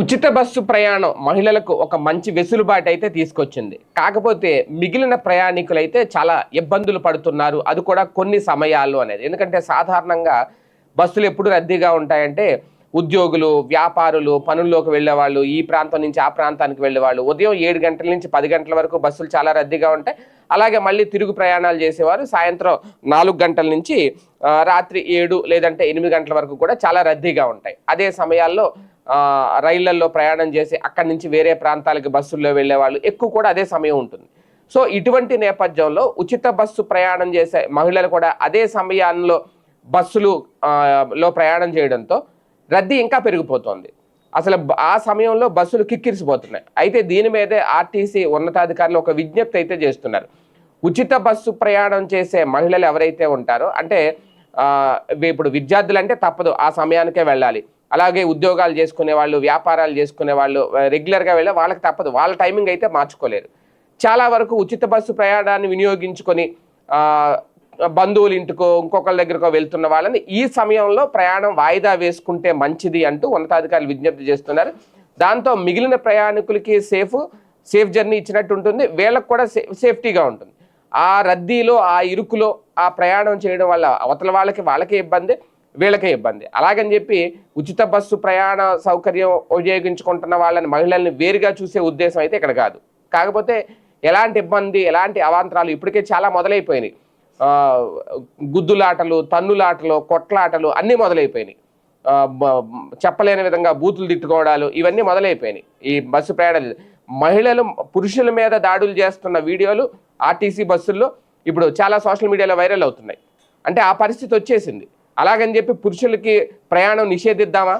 ఉచిత బస్సు ప్రయాణం మహిళలకు ఒక మంచి వెసులుబాటు అయితే తీసుకొచ్చింది. కాకపోతే మిగిలిన ప్రయాణికులైతే చాలా ఇబ్బందులు పడుతున్నారు. అది కూడా కొన్ని సమయాల్లో అనేది. ఎందుకంటే సాధారణంగా బస్సులు ఎప్పుడు రద్దీగా ఉంటాయంటే ఉద్యోగులు వ్యాపారులు పనుల్లోకి వెళ్ళేవాళ్ళు ఈ ప్రాంతం నుంచి ఆ ప్రాంతానికి వెళ్ళేవాళ్ళు. ఉదయం ఏడు గంటల నుంచి పది గంటల వరకు బస్సులు చాలా రద్దీగా ఉంటాయి. అలాగే మళ్ళీ తిరుగు ప్రయాణాలు చేసేవారు. సాయంత్రం నాలుగు గంటల నుంచి రాత్రి ఏడు లేదంటే ఎనిమిది గంటల వరకు కూడా చాలా రద్దీగా ఉంటాయి. అదే సమయాల్లో రైళ్ళలో ప్రయాణం చేసి అక్కడి నుంచి వేరే ప్రాంతాలకు బస్సుల్లో వెళ్ళే వాళ్ళు ఎక్కువ కూడా అదే సమయం ఉంటుంది. సో ఇటువంటి నేపథ్యంలో ఉచిత బస్సు ప్రయాణం చేసే మహిళలు కూడా అదే సమయాల్లో బస్సులు లో ప్రయాణం చేయడంతో రద్దీ ఇంకా పెరిగిపోతుంది. అసలు ఆ సమయంలో బస్సులు కిక్కిరిసిపోతున్నాయి. అయితే దీని మీదే ఆర్టీసీ ఉన్నతాధికారులు ఒక విజ్ఞప్తి అయితే చేస్తున్నారు. ఉచిత బస్సు ప్రయాణం చేసే మహిళలు ఎవరైతే ఉంటారో అంటే ఇప్పుడు విద్యార్థులు అంటే తప్పదు ఆ సమయానికే వెళ్ళాలి. అలాగే ఉద్యోగాలు చేసుకునే వాళ్ళు వ్యాపారాలు చేసుకునే వాళ్ళు రెగ్యులర్గా వెళ్ళే వాళ్ళకి తప్పదు. వాళ్ళ టైమింగ్ అయితే మార్చుకోలేరు. చాలా వరకు ఉచిత బస్సు ప్రయాణాన్ని వినియోగించుకొని బంధువుల ఇంటికో ఇంకొకరి దగ్గరకో వెళ్తున్న వాళ్ళని ఈ సమయంలో ప్రయాణం వాయిదా వేసుకుంటే మంచిది అంటూ ఉన్నతాధికారులు విజ్ఞప్తి చేస్తున్నారు. దాంతో మిగిలిన ప్రయాణికులకి సేఫ్ సేఫ్ జర్నీ ఇచ్చినట్టు ఉంటుంది. వీళ్ళకి కూడా సేఫ్టీగా ఉంటుంది. ఆ రద్దీలో ఆ ఇరుకులో ఆ ప్రయాణం చేయడం వల్ల అవతల వాళ్ళకి వాళ్ళకే ఇబ్బంది. వీళ్ళకే ఇబ్బంది. అలాగని చెప్పి ఉచిత బస్సు ప్రయాణ సౌకర్యం ఉపయోగించుకుంటున్న వాళ్ళని మహిళల్ని వేరుగా చూసే ఉద్దేశం అయితే ఇక్కడ కాదు. కాకపోతే ఎలాంటి ఇబ్బంది ఎలాంటి అవాంతరాలు ఇప్పటికే చాలా మొదలైపోయినాయి. గుద్దులాటలు తన్నులాటలు కొట్లాటలు అన్నీ మొదలైపోయినాయి. చెప్పలేని విధంగా బూతులు తిట్టుకోవడాలు ఇవన్నీ మొదలైపోయినాయి. ఈ బస్సు ప్రయాణాలు మహిళలు పురుషుల మీద దాడులు చేస్తున్న వీడియోలు ఆర్టీసీ బస్సుల్లో ఇప్పుడు చాలా సోషల్ మీడియాలో వైరల్ అవుతున్నాయి. అంటే ఆ పరిస్థితి వచ్చేసింది. అలాగని చెప్పి పురుషులకి ప్రయాణం నిషేధిద్దామా?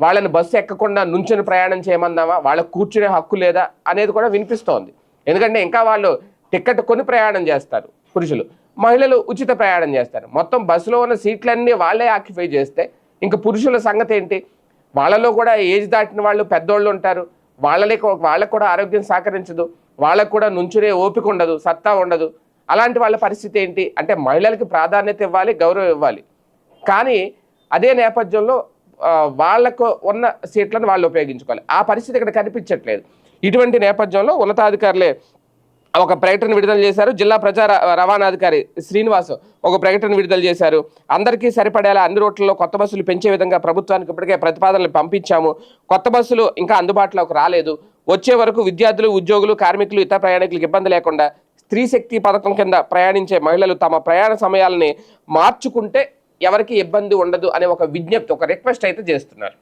వాళ్ళని బస్సు ఎక్కకుండా నుంచుని ప్రయాణం చేయమందామా? వాళ్ళకు కూర్చునే హక్కు లేదా? అనేది కూడా వినిపిస్తోంది. ఎందుకంటే ఇంకా వాళ్ళు టికెట్ కొని ప్రయాణం చేస్తారు పురుషులు. మహిళలు ఉచిత ప్రయాణం చేస్తారు. మొత్తం బస్సులో ఉన్న సీట్లన్నీ వాళ్ళే ఆక్యుపై చేస్తే ఇంకా పురుషుల సంగతి ఏంటి? వాళ్ళలో కూడా ఏజ్ దాటిన వాళ్ళు పెద్దోళ్ళు ఉంటారు. వాళ్ళకి వాళ్ళకు కూడా ఆరోగ్యం సహకరించదు. వాళ్ళకు కూడా నుంచునే ఓపిక ఉండదు సత్తా ఉండదు. అలాంటి వాళ్ళ పరిస్థితి ఏంటి? అంటే మహిళలకి ప్రాధాన్యత ఇవ్వాలి గౌరవం ఇవ్వాలి. కానీ అదే నేపథ్యంలో వాళ్ళకు వాళ్ళకు ఉన్న సీట్లను వాళ్ళు ఉపయోగించుకోవాలి. ఆ పరిస్థితి ఇక్కడ కనిపించట్లేదు. ఇటువంటి నేపథ్యంలో ఉన్నతాధికారులే ఒక ప్రకటన విడుదల చేశారు. జిల్లా ప్రజా ర- రవాణాధికారి శ్రీనివాస్ ఒక ప్రకటన విడుదల చేశారు. అందరికీ సరిపడేలా అన్ని రోడ్లలో కొత్త బస్సులు పెంచే విధంగా ప్రభుత్వానికి ఇప్పటికే ప్రతిపాదనలు పంపించాము. కొత్త బస్సులు ఇంకా అందుబాటులోకి రాలేదు. వచ్చే వరకు విద్యార్థులు ఉద్యోగులు కార్మికులు ఇతర ప్రయాణికులకు ఇబ్బంది లేకుండా స్త్రీ శక్తి పథకం కింద ప్రయాణించే మహిళలు తమ ప్రయాణ సమయాలని మార్చుకుంటే ఎవరికి ఇబ్బంది ఉండదు అనే ఒక విజ్ఞప్తి ఒక రిక్వెస్ట్ అయితే చేస్తున్నారు.